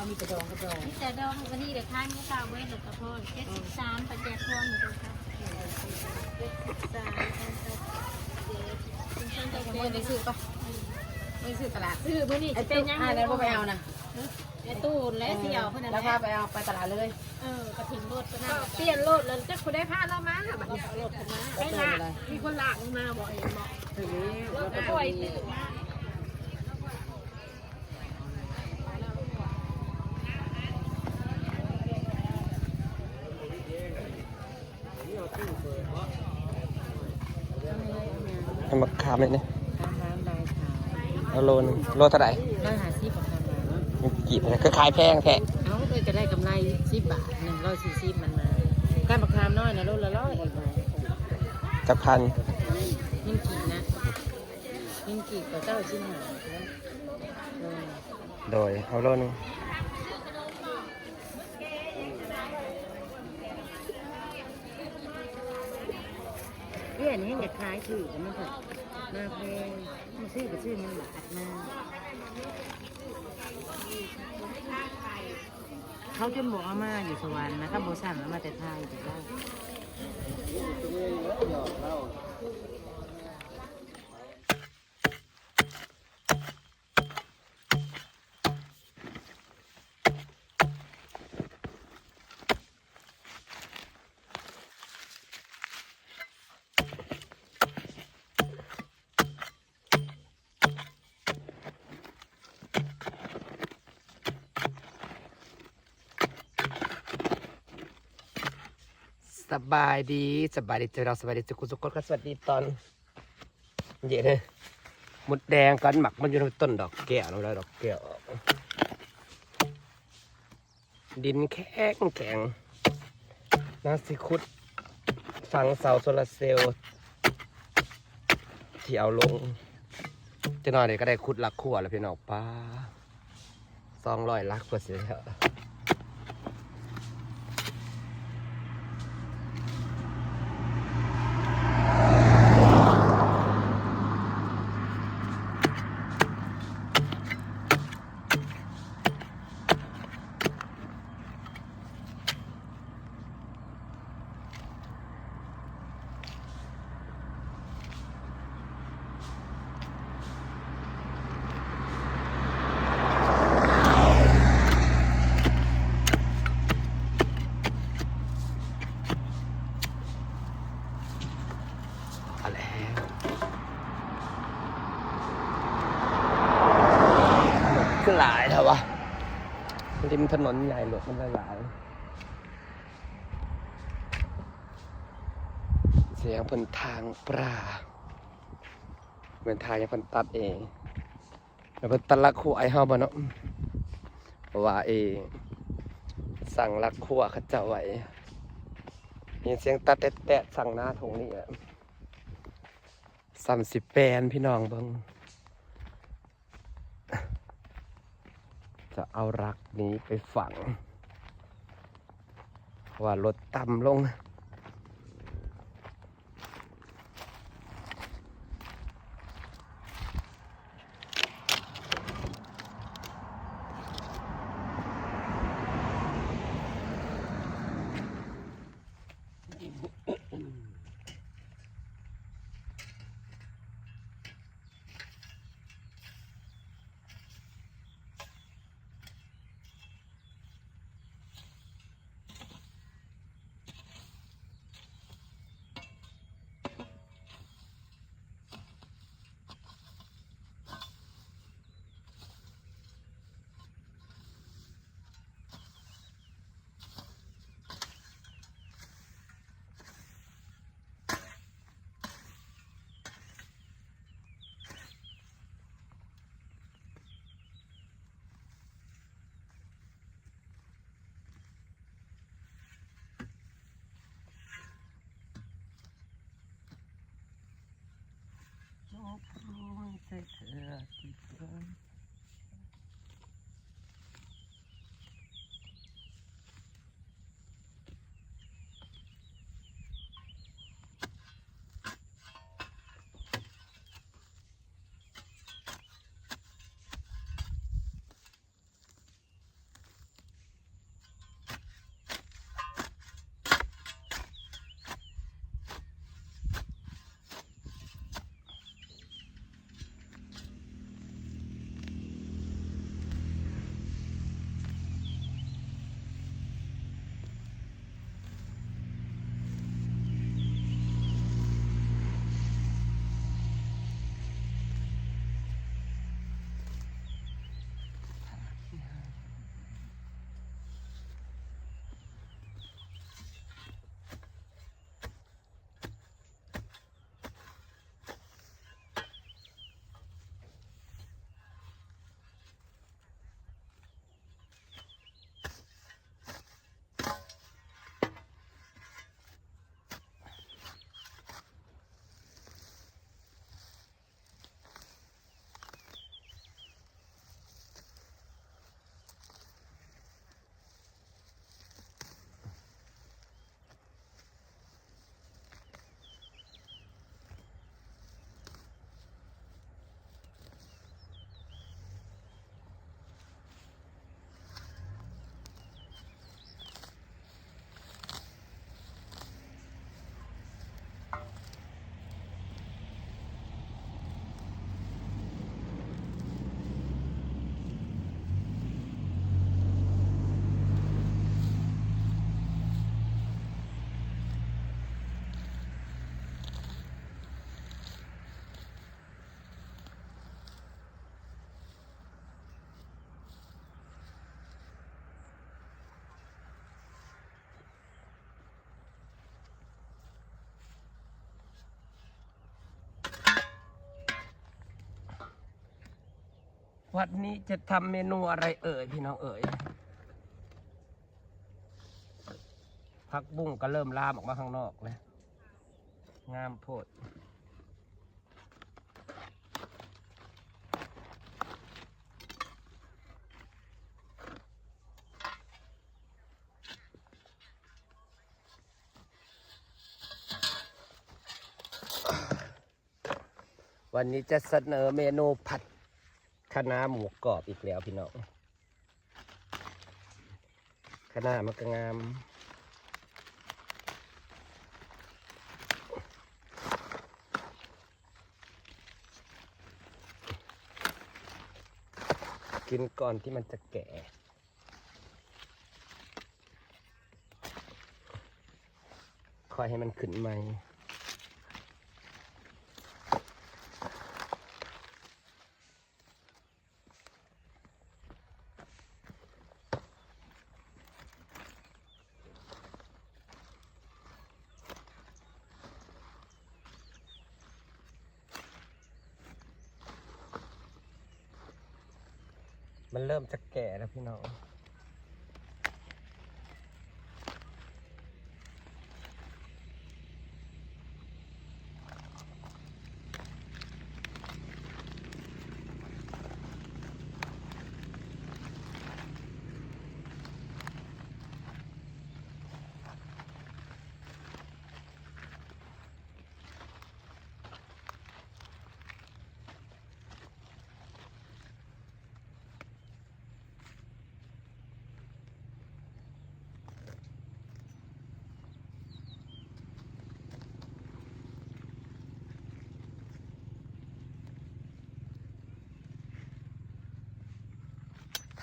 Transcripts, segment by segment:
เขามีกระดองกระดองนี่แต่ดอกวันนี้เดี๋ยวค้างก็เก่าไว้หลดกระโพดเจ็ดสิบสามปัจจัยพวงอยู่ตรงครับเจ็ดสิบสามคุณชนจะยังเป็ไม่นซื้อปะไม่ซื้อตลาดซื้อเมื่อนี้ไอ้เป็นยังอ่าแล้วก็ไปเอานะไอ้ตู้และเสี่ยวเพื่อนั่นแล้วแหพาละไปเอาไปตลาดเลย เออกระถิ่นรถก็น่าเปลี่ยนรถแล้วจะคุณได้ผ้าเรามาบัดนี้เอารถขึ้นมาได้ละมีคนหลากมาบอกเองบอกถึงนี้รเราถก็ปล่อยมีตื่ นมาให้มาขามเลยเนี่ยตามร้านได้ค่ะเอาโลนึงโลเท่าไหร่ร้อยห้าสิบประมาณนั้นมันกี่บนะคือขายแพงแท้เอาเลยจะได้กำไรสิบบาทหนึ่งร้อยสี่สิบมันมาการประคามน้อยนะโลละร้อยเองนะจักพันยิ่งกี่นะยิ่งกี่ก็เก้าชิ้นหาโลโดยเอาโลนึง เรื่อนนี่อยากขายถือกันมันค่ะหน้าเพงมาซื้อก็ซื้อมันหลาดมาเขาจนบอกเอามาอยู่สวรรค์นะครับโบสั่งเอามาแต่ไทยแต่ได้ สบายดีสบายดีเจอเราสบายดีเจอคุณสุกก็สวัสดีตอนเย็นเลยหมดแดงกันหมักมันอยู่ในต้นดอกแก้วเราได้ดอกแก้วดินแข็งแข็งนาสิคุดฝังเสาโซลาร์เซลล์ที่เอาลง จะนอนเดี๋ยก็ได้คุดลักขัวแล้วพี่น้องป้าสองร้อยลักกว่าเสียแล้ว อะไร คือหลายเถอะวะริมถนนใหญ่รถมันหลาย เสียงเพิ่นทางปลาเหมือนทางยังพิ่นตัดเองแล้วพนตัดลักคู่ไอเฮาบ่เนาะว่าเอ สั่งลักคู่เขาจ้าไว้มีเสียงตัดแตะสั่งหน้าทงนี่แหละสามสิบแปนพี่น้องเบิง จะเอารักนี้ไปฝัง ว่ารถต่ำลง Take Teşekkür ederim. วันนี้จะทำเมนูอะไรเอ่ยพี่น้องเอ่ยผักบุ้งก็เริ่มลามออกมาข้างนอกแล้วงามโพดวันนี้จะเสนอเมนูผัด คะน้าหมูกรอบอีกแล้วพี่น้องคะน้ามันก็งามกินก่อนที่มันจะแก่ คอยให้มันขึ้นใหม่ มันเริ่มจะแก่แล้วพี่น้อง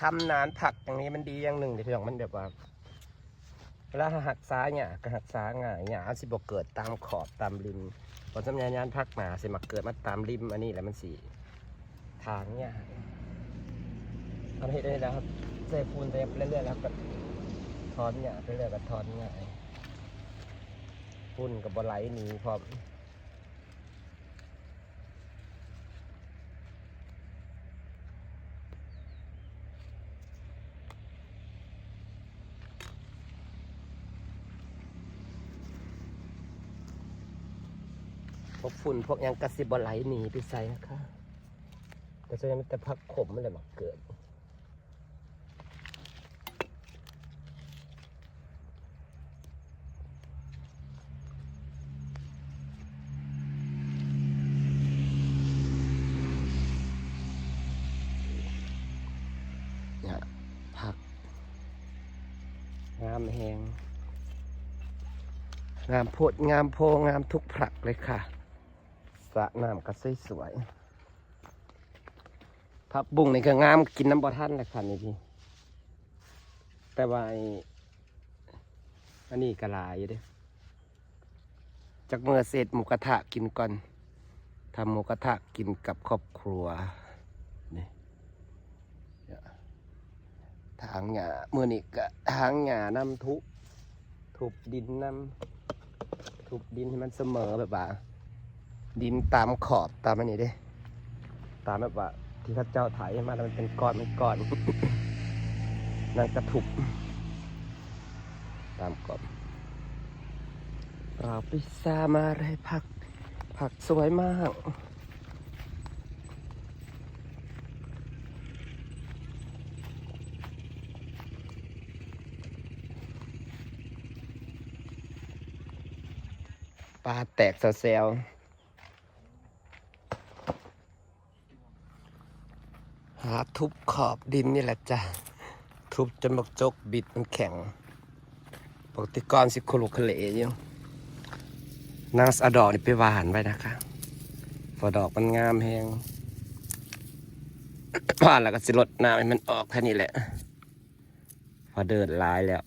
ทำนานผักอย่างนี้มันดีอย่างหนึ่งเดี๋ยวพี่น้องมันแบบว่าเวลาหักซ้ายเนี่ยก็หักซ้ายง่ายเนี่ยสิบกเกิดตามขอบตามริมพอสำยานยานพักหนาสิมาเกิดมาตามริมอันนี้แหละมันสีทางเนี่ยทำให้ได้แล้วครับเซฟูนเซฟเรื่อยๆแล้วก็ทอนเนี่ยไปเรื่อยๆก็ทอนง่ายฝุ่นกับบอไหลหนีพร้อม วกฝุ่นพวกยังกระสิบไหลหนีไปใส่นะคะแต่ส่วนใหญ่มันจะพักขมมันเลยมาเกิดผักงามแหงงามโพดงามโพงามทุกผักเลยค่ะ สระน้ำก็สวยสวยๆผักบุ้งนี่ก็งามกินน้ำบ่ท่านเลยค่ะนี่พี่ แต่ว่าอันนี้ก็หลายอยู่เด้จากเมื่อเสร็จหมูกระทะกินก่อนทำหมูกระทะกินกับครอบครัวนี่ทางหญ้าเมื่อนี้ก็ทางหญ้าน้ำทุ ทุบดินน้ำทุบดินให้มันเสมอแบบว่า ดินตามขอบตามอันนี้เด้ ตามแบบว่า ที่พระเจ้าถ่ายมาแล้วมันเป็นก้อนเป็นก้อนนั่นก็ทุบตามกรอบเราพิซามาอะไรผัก ผักสวยมากปลาแตกเซล หาทุบขอบดินนี่แหละจ้ะ ทุบจนบักจกบิดมันแข็ง ปกติก้อนสิโคลุคเลอยู่นางสะดอกนี่ไปหวานไว้นะคะพอดอกมันงามแหงหวานแล้วก็สิลดน้ำให้มันออกแค่นี้แหละ พอเดินลายแล้ว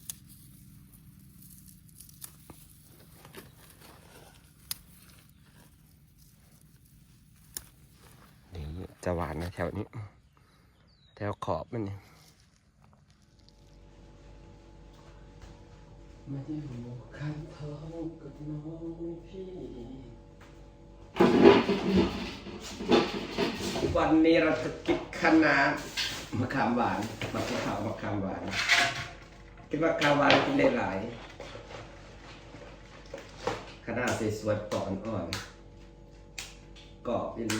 นี่จะหวานนะแถวนี้ ถวขอบมันนี่มาอยู่ข้างท้องกับน้องพี่วันนี้เราจะกินคะน้ามะขามหวานมะขาวมะขามหวานกินมะขามหวานกินได้หลายคะน้าสวยๆปอนอ่อนกรอบอีหลี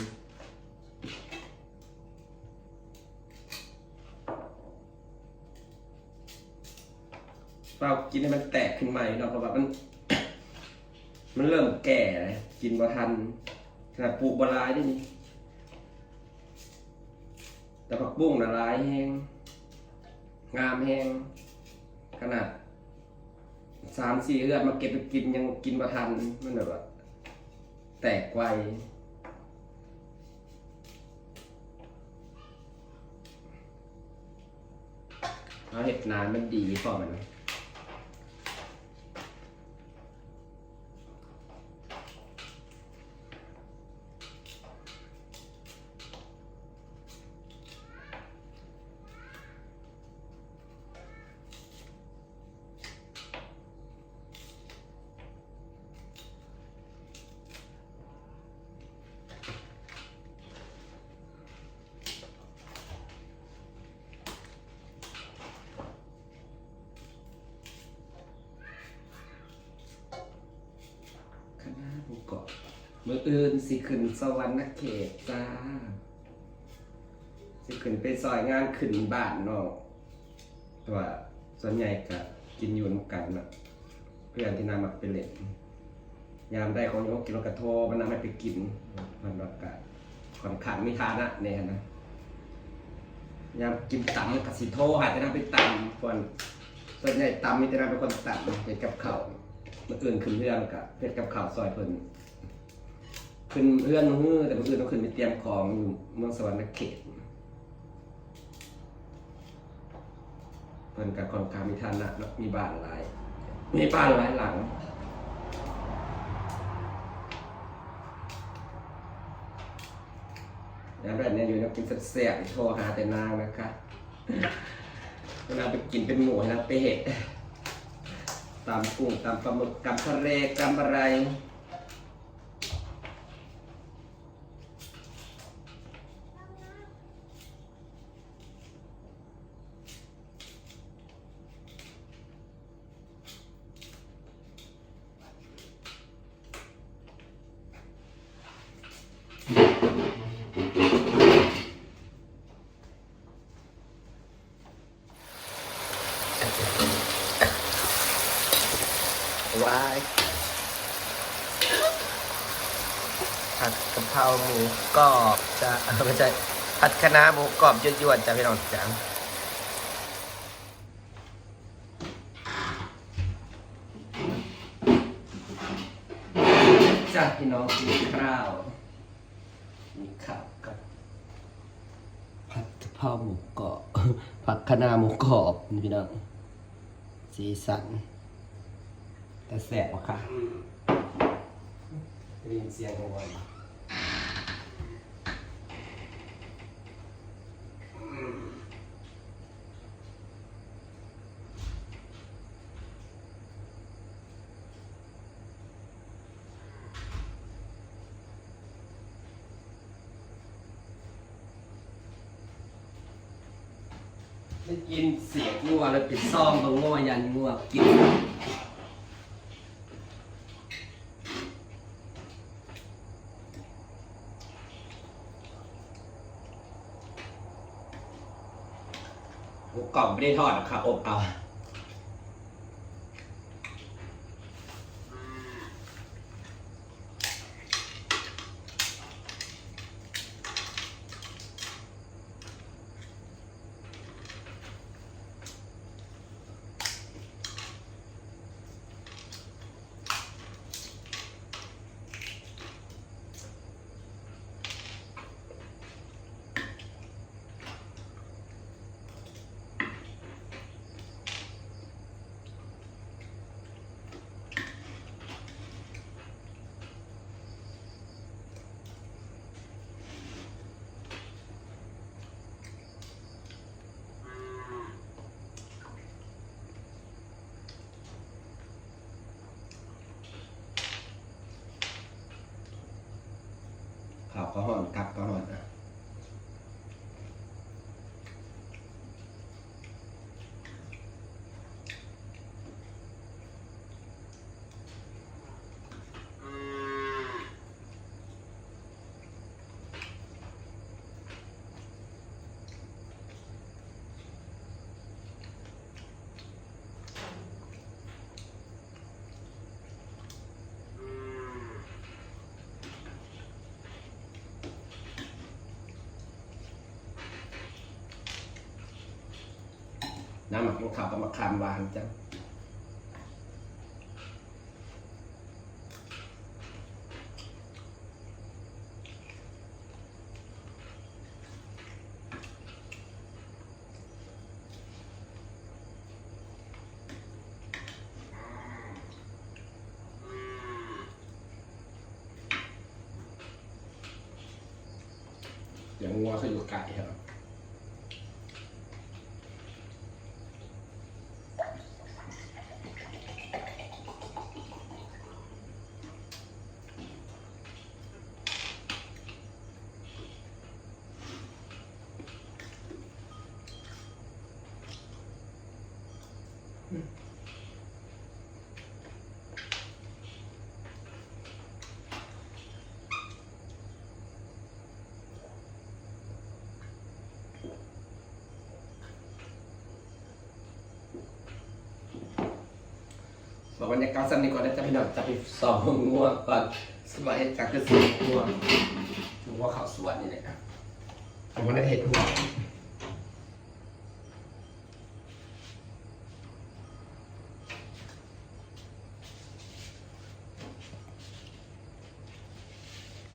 เรากินให้มันแตกขึ้นมาอีกเนาะเพราะว่ามัน มันเริ่มแก่เลยกินบ่ทันขนาดปลูกบหลายนี่นี่แต่ผักบุ้งนะร้ายแห้งงามแห้งขนาดสามสี่เดือนมาเก็บไปกินยังกินมาทันมันแบบว่าแตกไวเอาเห็ดนานมันดีพอมันคณะ บุกเกาะมืออื่นสิขึ้นสวรรค์เขตจ้า สิขึ้นไปซอยงานขึ้นบ้านเนอกแต่ว่าส่วนใหญ่ก็กินอยู่นกันนะเพื่อนที่นำมาเป็นเล่นยามได้ของโยกกินแล้วกระโทมันนำให้ไปกิน มันแบบกะค่อนข้างมีฐานะเนี่ยนะยามกินตำกับสิโทหาแต่นำไปตำส่วนส่วนใหญ่ตำมีแต่นำเป็นคนตำเป็นกับเขาว มื่ออื่นขึ้นเรื่องกับเพชรกับข่าวซอยเพิ่นขึ้นเรื่องฮื้อแต่เมื่อนต้องขึ้นไปเตรียมของอยู่เมืองสวรรค์เขตเพิ่นกับคนกามีฐานะเนะมีบ้านหลาย มีบ้านหลายหลังยามแรกเนี่ยอยู่นักกินแซ่บๆโทรหาแต่นางนะคะเวลาไปกินเป็นหมูนะไปเห็ด ตามกุ้งตามปลาหมึกกับทะเลกับอะไร วายผัดกะเพราหมูกรอบจะเอ้าไม่ใช่ผัดคะน้าหมูกรอบยั่วๆจ้ะพี่น้องจ๋าจ้าพี่น้องกินข้าวมีข้าวกับผัดกะเพราหมูกรอบผัดคะน้าหมูกรอบนี่พี่น้องสีสัน แต่แสบอะค่ะได้ยินเสียงของมันได้ยินเสียงงัวแล้วปิดซ่อมบางงัวยันงัวกิน หมูกรอบไม่ได้ทอดหรอกครับอบเอา ก็ห่อนกลับก็ห่อนอะ น้ำหมักกินข้าวกับมะขามหวานจ้ะเดี๋ยวงัวเขาอยู่ไก่ครับ บอกบรรยากาศสั้นนี่ก่อนนะจะพี่น้องจะไปสอบงัวก่อนสบายจากคือสีงัวงัวเขาสวนนี่แหละผมว่าได้เห็ดหัว